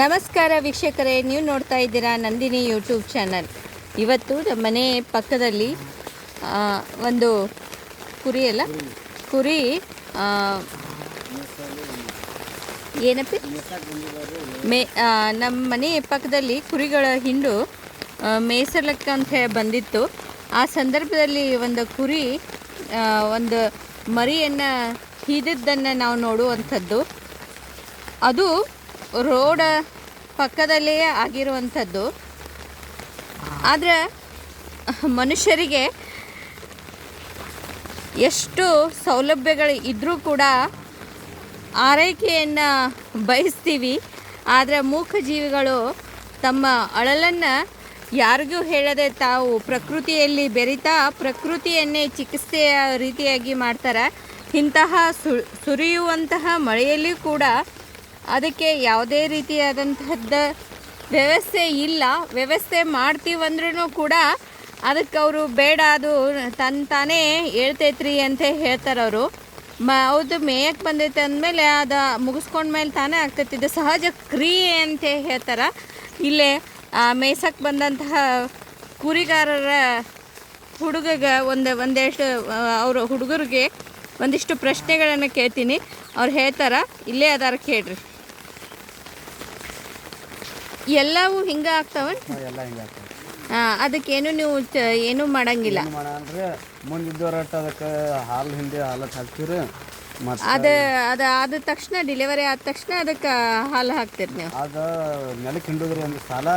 ನಮಸ್ಕಾರ ವೀಕ್ಷಕರೇ, ನೀವು ನೋಡ್ತಾ ಇದ್ದೀರಾ ನಂದಿನಿ ಯೂಟ್ಯೂಬ್ ಚಾನಲ್. ಇವತ್ತು ನಮ್ಮ ಮನೆ ಪಕ್ಕದಲ್ಲಿ ಒಂದು ಕುರಿ ಅಲ್ಲ? ಕುರಿ ಏನಪ್ಪ? ಮೇ ನಮ್ಮ ಮನೆ ಪಕ್ಕದಲ್ಲಿ ಕುರಿಗಳ ಹಿಂಡು ಮೇಸಲಕ್ಕ ಅಂತ ಬಂದಿತ್ತು. ಆ ಸಂದರ್ಭದಲ್ಲಿ ಒಂದು ಕುರಿ ಒಂದು ಮರಿಯನ್ನು ಹೀದಿದ್ದನ್ನು ನಾವು ನೋಡುವಂಥದ್ದು. ಅದು ರೋಡ ಪಕ್ಕದಲ್ಲೇ ಆಗಿರುವಂಥದ್ದು. ಆದರೆ ಮನುಷ್ಯರಿಗೆ ಎಷ್ಟು ಸೌಲಭ್ಯಗಳು ಇದ್ದರೂ ಕೂಡ ಆರೈಕೆಯನ್ನು ಬಯಸ್ತೀವಿ. ಆದರೆ ಮೂಕ ಜೀವಿಗಳು ತಮ್ಮ ಅಳಲನ್ನು ಯಾರಿಗೂ ಹೇಳದೆ ತಾವು ಪ್ರಕೃತಿಯಲ್ಲಿ ಬೆರಿತಾ ಪ್ರಕೃತಿಯನ್ನೇ ಚಿಕಿತ್ಸೆಯ ರೀತಿಯಾಗಿ ಮಾಡ್ತಾರೆ. ಇಂತಹ ಸುರಿಯುವಂತಹ ಮಳೆಯಲ್ಲಿಯೂ ಕೂಡ ಅದಕ್ಕೆ ಯಾವುದೇ ರೀತಿಯಾದಂತಹದ್ದ ವ್ಯವಸ್ಥೆ ಇಲ್ಲ. ವ್ಯವಸ್ಥೆ ಮಾಡ್ತೀವಂದ್ರೂ ಕೂಡ ಅದಕ್ಕೆ ಅವರು ಬೇಡ, ಅದು ತನ್ನ ತಾನೇ ಹೇಳ್ತೈತ್ರಿ ಅಂತ ಹೇಳ್ತಾರವರು ಮ, ಹೌದು ಮೇಯಕ್ಕೆ ಬಂದೈತೆ ಅಂದಮೇಲೆ ಅದು ಮುಗಿಸ್ಕೊಂಡ್ಮೇಲೆ ತಾನೇ ಆಗ್ತೈತಿದ್ದು. ಸಹಜ ಕ್ರಿಯೆ ಅಂತ ಹೇಳ್ತಾರೆ. ಇಲ್ಲೇ ಮೇಯ್ಸಕ್ಕೆ ಬಂದಂತಹ ಕುರಿಗಾರರ ಹುಡುಗಗ ಒಂದು, ಒಂದೆಷ್ಟು ಅವರು ಹುಡುಗರಿಗೆ ಒಂದಿಷ್ಟು ಪ್ರಶ್ನೆಗಳನ್ನು ಕೇಳ್ತೀನಿ. ಅವ್ರು ಹೇಳ್ತಾರ, ಇಲ್ಲೇ ಅದಾರ ಕೇಳ್ರಿ. ಎಲ್ಲವೂ ಹಿಂಗೆ ಆಗ್ತಾವ ಎಲ್ಲ ಹಿಂಗೆ ಅದಕ್ಕೆ ಅದಕ್ಕೇನು ನೀವು ಚ ಏನೂ ಮಾಡಂಗಿಲ್ಲ. ಏನು ಮಾಡಂದ್ರೆ ಮುಂದಿದ್ದವ್ರಟ್ಟು ಅದಕ್ಕೆ ಹಾಲು ಹಿಂದೆ ಹಾಲಕ್ಕೆ ಹಾಕ್ತೀರಿ ಮತ್ತು ಅದು ಅದು ಆದ ತಕ್ಷಣ ಡೆಲಿವರಿ ಆದ ತಕ್ಷಣ ಅದಕ್ಕೆ ಹಾಲು ಹಾಕ್ತೀರಿ ನೀವು. ಅದು ನೆಲಕ್ಕೆ ಹಿಂಡಿದ್ರಿ ಒಂದು ಸಾಲ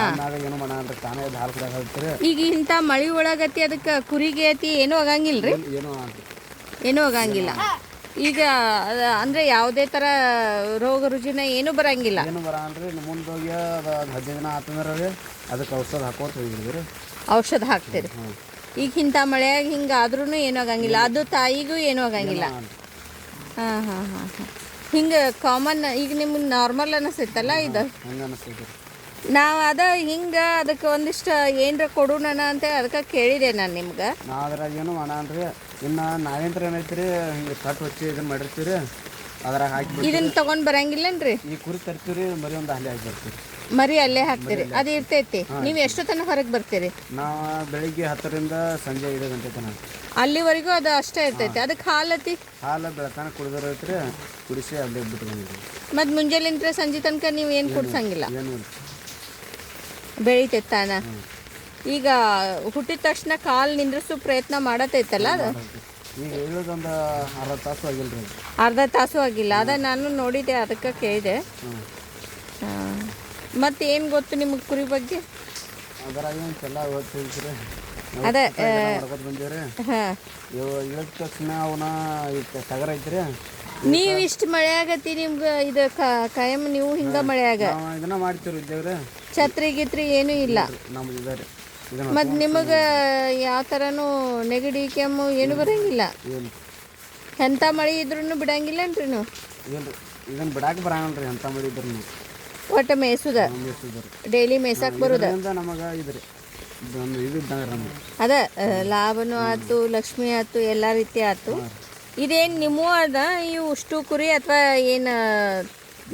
ಆಮ್ಯಾಗ ಏನು ಮಾಡ ಅಂದ್ರೆ ತಾನೇ ಎದ್ದು ಹಾಲು ಕುಡಿಯಕ್ಕೆ ಹಾಕ್ತೀರಿ ಈಗ ಇಂಥ ಮಳೆ ಒಳಗತಿ ಅದಕ್ಕೆ ಕುರಿಗೆ ಐತಿ ಏನೂ ಆಗಂಗಿಲ್ಲ. ರೀ ಏನು- ಅಂತ ಏನೂ ಆಗಂಗಿಲ್ಲ. ಈಗ ಅದ- ಅಂದ್ರೆ ಯಾವುದೇ ಥರ ರೋಗ ರುಜಿನ ಏನೂ ಬರಂಗಿಲ್ಲ. ಏನು ಮುಂದೆ ಹೋಗಿ ಅದು ಹದಿನೈದು ದಿನ ಆತಂದ್ರೆ ರೀ ಅದಕ್ಕೆ ಔಷಧ ಹಾಕೋತ ಹೋಗಿದ್ರಿ ಔಷಧ ಹಾಕ್ತೀರಿ. ಈಗ ಇಂಥ ಮಳೆಯಾಗ ಹಿಂಗೆ ಆದ್ರೂ ಏನೂ ಆಗಂಗಿಲ್ಲ. ಅದು ತಾಯಿಗೂ ಏನೂ ಆಗಂಗಿಲ್ಲ. ಹಾಂ ಹಾಂ ಹಾಂ ಹಾಂ. ಹಿಂಗೆ ಕಾಮನ್ ಈಗ ನಿಮ್ಗೆ ನಾರ್ಮಲ್ ಅನಿಸುತ್ತಲ್ಲ ಇದು? ಹಂಗೆ ಅನಿಸ್ತೈತಿ ನಾವು ಅದ ಹಿಂಗೆ ಅದಕ್ಕೆ ಒಂದಿಷ್ಟು ಏನರ ಕೊಡೋಣ ಅಂತ ಅದಕ್ಕೆ ಕೇಳಿದೆ ನಾನು ನಿಮ್ಗೆ. ನಾ ಅದ್ರಾಗ ಏನು ಮಾಡ ಅಂದ್ರೆ ಇನ್ನು ನಾವೇಂತ್ರ ಏನೈತ್ರಿ ಹಿಂಗೆ ಕಟ್ ಹಚ್ಚಿ ಇದನ್ನ ಮಾಡಿರ್ತೀವಿ ಅದ್ರಾಗ ಹಾಕಿ ಇದನ್ನ ತಗೊಂಡ್ ಬರಂಗಿಲ್ಲನ್ರಿ? ಈ ಕುರಿ ತರ್ತೀವಿ ಮರಿ ಒಂದು ಹಲ್ಲಿ ಹಾಕಿ ಬರ್ತೀವಿ ಮರಿ ಅಲ್ಲೇ ಹಾಕ್ತೀರಿ ಅದು ಇರ್ತೈತಿ. ನೀವು ಎಷ್ಟು ತನಕ ಹೊರಗೆ ಬರ್ತೀರಿ. ನಾವು ಬೆಳಿಗ್ಗೆ ಹತ್ತರಿಂದ ಸಂಜೆ ಐದು ಗಂಟೆ ತನಕ. ಅಲ್ಲಿವರೆಗೂ ಅದು ಅಷ್ಟೇ ಇರ್ತೈತಿ. ಅದಕ್ಕೆ ಹಾಲತಿ ಹಾಲು ಬೆಳಕನ ಕುಡಿದಿರೈತ್ರಿ ಕುಡಿಸಿ ಅಲ್ಲೇ ಬಿಟ್ಟು ಮತ್ತೆ ಮತ್ತು ಮುಂಜಾನೆಂತ್ರ ಸಂಜೆ ತನಕ ನೀವು ಏನು ಕುಡ್ಸಂಗಿಲ್ಲ. ಏನು ಬೆಳಿತೈತಾನ ಬೆಳಿತೈತೆ ತಾನ? ಈಗ ಹುಟ್ಟಿದ ತಕ್ಷಣ ಕಾಲು ನಿಂದ್ರಿಸೋ ಪ್ರಯತ್ನ ಮಾಡತೈತಲ್ಲ ಅದು? ಈಗ ಹೇಳೋದೊಂದು ಅರ್ಧ ತಾಸು ಆಗಿಲ್ಲ ರೀ. ಅರ್ಧ ತಾಸು ಆಗಿಲ್ಲ. ಅದ ನಾನು ನೋಡಿದೆ ಅದಕ್ಕೆ ಕೇಳಿದೆ. ಮತ್ತೆ ಏನು ಗೊತ್ತು ನಿಮಗೆ ಕುರಿ ಬಗ್ಗೆ? ಅದ್ರಾಗ ಏನು ಚೆಲ್ಲ ಓದ್ತಿದ್ರಿ ಅದೇ ಮಾಡ್ಕೊತ ಬಂದೀವ್ರಿ. ಹಾಂ. ಇಳಿದ ತಕ್ಷಣ ಅವನ ಟಗರ್ ಐತ್ರಿ. ನೀವು ಇಷ್ಟು ಮಳೆ ಆಗತಿ ನಿಮ್ಗೆ ಇದು ಕಾಯಂ ನೀವು ಹಿಂಗ ಮಳೆ ಆಗ? ನಾವು ಇದನ್ನ ಮಾಡ್ತೀವಿ ಇದ್ದೇವ್ರಿ. ಛತ್ರಿ ಗಿತ್ರಿ ಏನೂ ಇಲ್ಲ. ನಮ್ದು ಇದಾರೆ ಮತ್ತು ನಿಮಗೆ ಯಾವ ಥರನೂ ನೆಗಡಿ ಕೆಮ್ಮು ಏನು ಬರಂಗಿಲ್ಲ. ಏನು ಎಂಥ ಮಳೆ ಇದ್ರೂ ಬಿಡಂಗಿಲ್ಲನ್ರಿ ನೀವು ಇದನ್ನು ಇದನ್ನ ಬರಂಗಿಲ್ಲ ರೀ ಅಂತ ಮಳೆ ಇದ್ರೂ ಒಟ್ಟು ಮೇಯ್ಸುದ? ಡೈಲಿ ಮೇಯ್ಸಕ್ಕೆ ಬರುದ? ನಮಗೆ ಇದ್ರಿ ಅದ ಲಾಭನೂ ಆಯ್ತು ಲಕ್ಷ್ಮಿ ಆಯ್ತು ಎಲ್ಲ ರೀತಿ ಆಯ್ತು ಇದೇನು ನಿಮ್ಮೂ ಅದ ಇವು ಉಷ್ಟು ಕುರಿ ಅಥವಾ ಏನು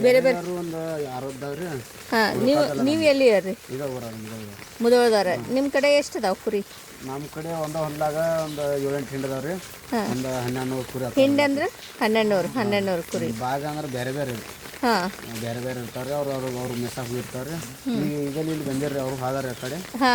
ಬೇರೆ ಬೇರೆ. ಒಂದು ಅರವತ್ತವ್ರಿ ಹಾಂ ನೀವು ನೀವು ಎಲ್ಲಿ ರೀ ಇದ ಊರಾಗ ಇದ ಊರಾಗ ಮುದೋಳದವ್ರ. ನಿಮ್ಮ ಕಡೆ ಎಷ್ಟು ಅದಾವ ಕುರಿ? ನಮ್ಮ ಕಡೆ ಒಂದು ಹೊಲ್ದಾಗ ಒಂದು ಏಳೆಂಟು ಹಿಂಡ್ ರೀ ಒಂದು ಹನ್ನೆರಡು ಕುರಿ ಅದಾವ ಹಿಂಡ್ ಅಂದ್ರೆ ಹನ್ನೆರಡುನೂರು ಹನ್ನೆರಡುನೂರು ಕುರಿ. ಭಾಗ ಅಂದ್ರೆ ಬೇರೆ ಬೇರೆ ರೀ. ಹಾಂ. ಬೇರೆ ಬೇರೆ ಇರ್ತಾರೆ ಅವ್ರು ಅವ್ರು ಅವ್ರು ಮೆಸಾಕ್ ಇರ್ತಾರೆ ಈಗ ಇಲ್ಲಿ ಬಂದಿರ್ರಿ ಅವ್ರು ಹೋದಾರ ಆ ಕಡೆ. ಹಾಂ.